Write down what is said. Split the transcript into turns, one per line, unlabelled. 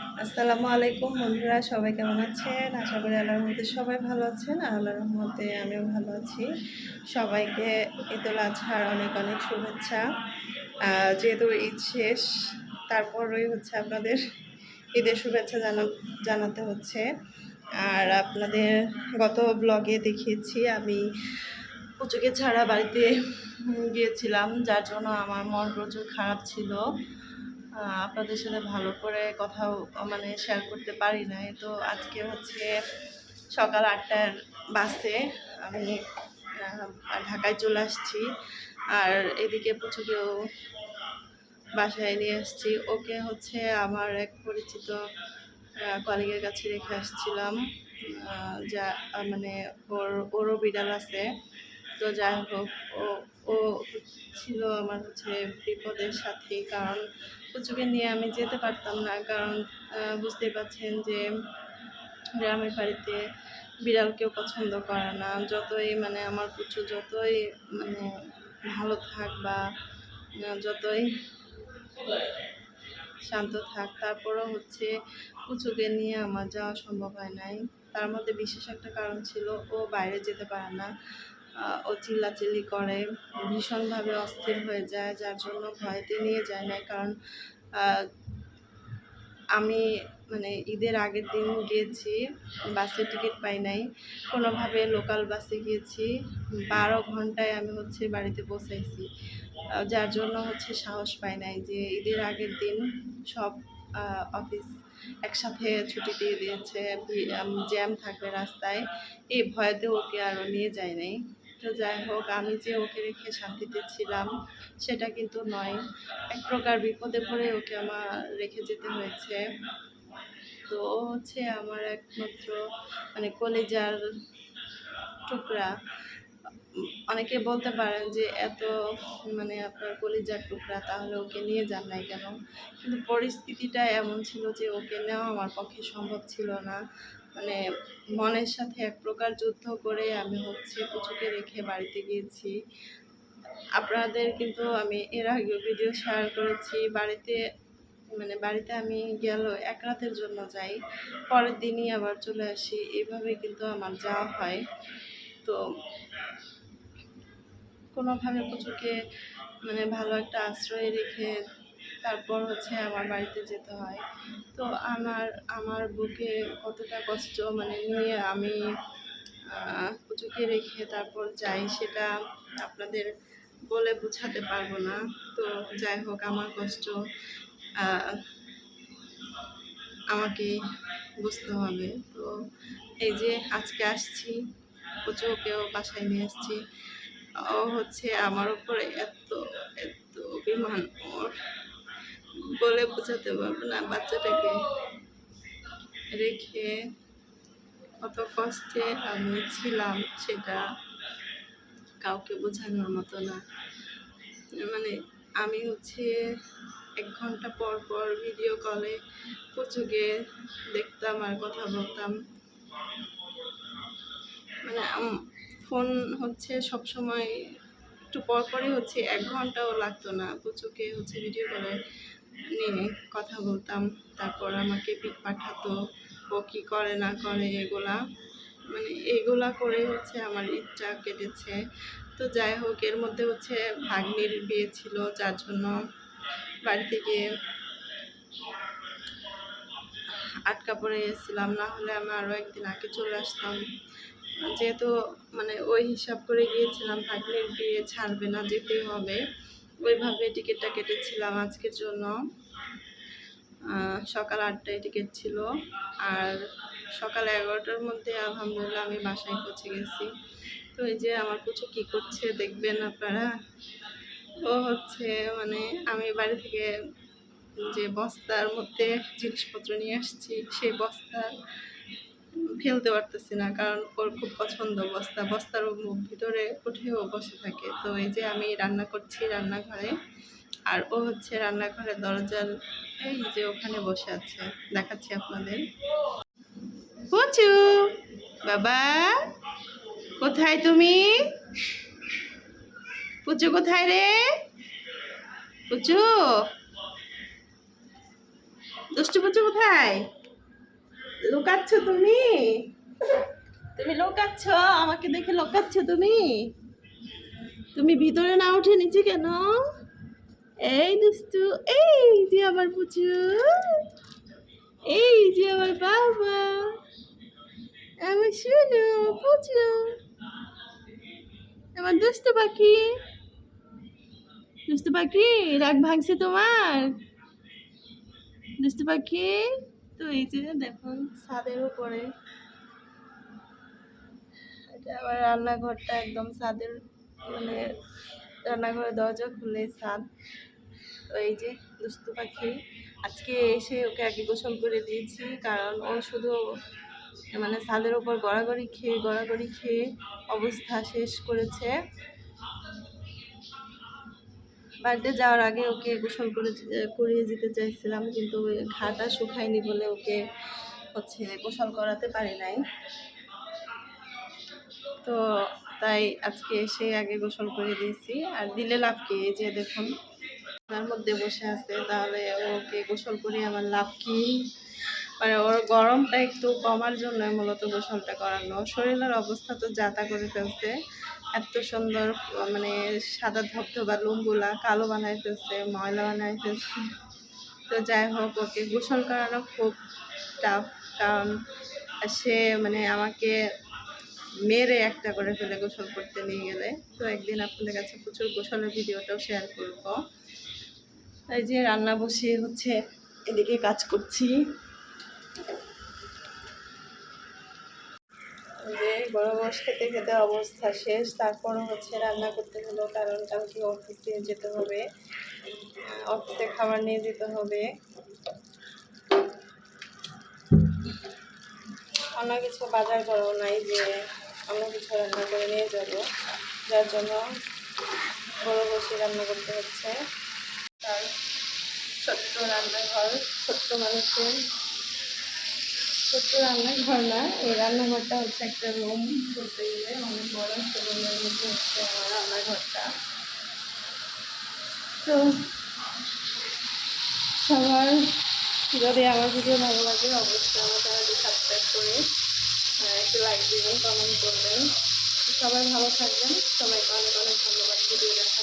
আসসালামু আলাইকুম বন্ধুরা, সবাই কেমন আছেন? আশা করি আল্লাহর মধ্যে সবাই ভালো আছেন আল্লাহর রহমতে আমিও ভালো আছি। সবাইকে ঈদুল আজহার অনেক অনেক শুভেচ্ছা। যেহেতু ঈদ শেষ, তারপরই হচ্ছে আপনাদের ঈদের শুভেচ্ছা জানা জানাতে হচ্ছে। আর আপনাদের গত ব্লগে দেখিয়েছি, আমি পুচুকে ছাড়া বাড়িতে গিয়েছিলাম, যার জন্য আমার মন প্রচুর খারাপ ছিল। আপনাদের সাথে ভালো করে কথাও মানে শেয়ার করতে পারি নাই। তো আজকে হচ্ছে সকাল আটটার বাসে আমি ঢাকায় চলে আসছি। আর এদিকে পুচুকেও বাসায় নিয়ে আসছি। ওকে হচ্ছে আমার এক পরিচিত কলিগের কাছে রেখে আসছিলাম। যা মানে ওর, ওরও বিড়াল আছে। তো যাই হোক ও ও ছিল আমার হচ্ছে বিপদের সাথে। কারণ পুচুকে নিয়ে আমি যেতে পারতাম না। কারণ বুঝতেই পারছেন যে গ্রামের বাড়িতে বিড়াল কেউ পছন্দ করে না। যতই মানে আমার পুচু যতই মানে ভালো থাক বা যতই শান্ত থাক, তারপরও হচ্ছে পুচুকে নিয়ে আমার যাওয়া সম্ভব হয় নাই। তার মধ্যে বিশেষ একটা কারণ ছিল, ও বাইরে যেতে পারে না। ও চিল্লাচিল্লি করে, ভীষণভাবে অস্থির হয়ে যায়, যার জন্য ভয়তে নিয়ে যায় না কারণ আমি মানে ঈদের আগের দিন গিয়েছি, বাসে টিকিট পাই নাই। কোনোভাবে লোকাল বাসে গিয়েছি, বারো ঘন্টায় আমি হচ্ছে বাড়িতে পৌঁছাইছি। যার জন্য হচ্ছে সাহস পাই নাই যে ঈদের আগের দিন সব অফিস একসাথে ছুটি দিয়ে দিয়েছে জ্যাম থাকবে রাস্তায়। এই ভয়তে ওকে আরও নিয়ে যায় নাই। তো যাই হোক, আমি যে ওকে রেখে শান্তিতে ছিলাম, সেটা কিন্তু নয়। এক প্রকার বিপদে পড়ে ওকে আমার রেখে যেতে হয়েছে। তো ও হচ্ছে আমার একমাত্র মানে কলেজার টুকরা। অনেকে বলতে পারেন যে এত মানে আপনার কলিজার টুকরা, তাহলে ওকে নিয়ে যান নাই কেন? কিন্তু পরিস্থিতিটা এমন ছিল যে ওকে নেওয়া আমার পক্ষে সম্ভব ছিল না। মানে মনের সাথে এক প্রকার যুদ্ধ করে আমি হচ্ছে পুচুকে রেখে বাড়িতে গিয়েছি। আপনাদের কিন্তু আমি এর আগেও ভিডিও শেয়ার করেছি। বাড়িতে মানে বাড়িতে আমি গেল এক রাতের জন্য যাই। পরের দিনই আবার চলে আসি। এইভাবে কিন্তু আমার যাওয়া হয়। তো কোনোভাবে পুচুকে মানে ভালো একটা আশ্রয় রেখে তারপর হচ্ছে আমার বাড়িতে যেতে হয়। তো আমার আমার বুকে কতটা কষ্ট মানে নিয়ে আমি পুচুকে রেখে তারপর যাই সেটা আপনাদের বলে বোঝাতে পারব না। তো যাই হোক, আমার কষ্ট আমাকে বুঝতে হবে। তো এই যে আজকে আসছি, পুচুকেও বাসায় নিয়ে আসছি। ও হচ্ছে আমার উপরে এত এত অভিমান ওর। বলে বোঝাতে পারব না। বাচ্চাটাকে রেখে কত কষ্টে আমি ছিলাম সেটা কাউকে বোঝানোর মতো না। মানে আমি হচ্ছে এক ঘণ্টা পর পর ভিডিও কলে পুচুকে দেখতাম আর কথা বলতাম। মানে ফোন হচ্ছে সব সময় একটু পর পরই হচ্ছে, এক ঘন্টাও লাগতো না। পুচুকে হচ্ছে ভিডিও কলে নিয়ে কথা বলতাম। তারপর আমাকে পিক পাঠাতো ও কী করে না করে এগুলা। মানে এগুলা করে হচ্ছে আমার ঈদটা কেটেছে। তো যাই হোক, এর মধ্যে হচ্ছে ভাগ্নির বিয়ে ছিল, যার জন্য বাড়ি থেকে আটকা পড়ে গেছিলাম। না হলে আমি আরও একদিন আগে চলে আসতাম। যেহেতু মানে ওই হিসাব করে গিয়েছিলাম, ভাগ্নির বিয়ে ছাড়বে না, যেতেই হবে। ওইভাবে টিকিটটা কেটেছিলাম আজকের জন্য। সকাল আটটায় টিকিট ছিল। আর সকাল এগারোটার মধ্যে আলহামদুলিল্লাহ আমি বাসায় পৌঁছে গেছি। তো এই যে আমার কিছু কী করছে দেখবেন আপনারা? ও হচ্ছে মানে আমি বাড়ি থেকে যে বস্তার মধ্যে জিনিসপত্র নিয়ে আসছি, সেই বস্তা ফেলতে পারতেছি না, কারণ ওর খুব পছন্দ বস্তা। বস্তার ভিতরে উঠেও বসে থাকে। তো এই যে আমি রান্না করছি রান্নাঘরে, আর ও হচ্ছে রান্নাঘরের দরজার এই যে ওখানে বসে আছে। দেখাচ্ছি আপনাদের। পুচু, বাবা, কোথায় তুমি? পুচু, কোথায় রে? পুচু? দুষ্টু পুচু কোথায়? লুকাচ্ছ তুমি? তুমি লুকাচ্ছ? আমাকে দেখে লুকাচ্ছ তুমি? তুমি ভিতরে না উঠে নিচে কেন? এই দুষ্টু, এই যে আমার পুচু, এই যে আমার বাবা। আমার শুনো, পুচু। আমার দুষ্টু পাখি। দুষ্টু পাখি, রাগ ভাঙছে তোমার? দুষ্টু পাখি? তো এই যে দেখুন, ছাদের উপরে। এটা আবার রান্নাঘরটা একদম ছাদের মানে রান্নাঘরের দরজা খুলে ছাদ। তো এই যে দুষ্টু পাখি। আজকে এসে ওকে আগে গোসল করে দিয়েছি, কারণ ও শুধু মানে ছাদের উপর গড়াগড়ি খেয়ে গড়াগড়ি খেয়ে অবস্থা শেষ করেছে। বাড়িতে যাওয়ার আগে ওকে গোসল করে করিয়ে যেতে চাইছিলাম, কিন্তু ঘাটা শুকায়নি বলে ওকে হচ্ছে গোসল করাতে পারি নাই। তো তাই আজকে এসে আগে গোসল করে দিয়েছি। আর দিলে লাভ কি? যে দেখুন, তার মধ্যে বসে আছে, তাহলে ওকে গোসল করে আমার লাভ কি? মানে ওর গরমটা একটু কমার জন্য মূলত গোসলটা করানো। শরীরের অবস্থা তো যাতা করে ফেলছে। এত সুন্দর মানে সাদা ধবধবা লুমগুলা কালো বানাই ফেলছে, ময়লা বানাই ফেলছে। তো যাই হোক, ওকে গোসল করানো খুব টাফ কারণ সে মানে আমাকে মেরে একটা করে ফেলে গোসল করতে নিয়ে গেলে। তো একদিন আপনাদের কাছে প্রচুর গোসলের ভিডিওটাও শেয়ার করব। এই যে রান্না বসিয়ে হচ্ছে, এদিকে কাজ করছি। যে বড় মাছ খেতে খেতে অবস্থা শেষ, তারপরও হচ্ছে রান্না করতে হলো কারণ কালকে অফিসে যেতে হবে। অফিসে খাবার নিয়ে যেতে হবে। অন্য কিছু বাজার করাও নাই যে অন্য কিছু রান্না করে নিয়ে যাব। যার জন্য বড় বসে রান্না করতে হচ্ছে। তার ছোট্ট রান্নাঘর, ছোট্ট মানুষের ছোট্ট রান্নাঘর না, এই রান্নাঘরটা হচ্ছে একটা রুম বলতে গেলে, অনেক বড় একটা মধ্যে হচ্ছে আমার রান্নাঘরটা। তো সবার, যদি আমার ভিডিও ভালো লাগে, অবশ্যই আমার চ্যানেলটি সাবস্ক্রাইব করে একটু লাইক দিবেন কমেন্ট করবেন। সবাই ভালো থাকবেন, সবাইকে অনেক অনেক ধন্যবাদ ভিডিও জন্য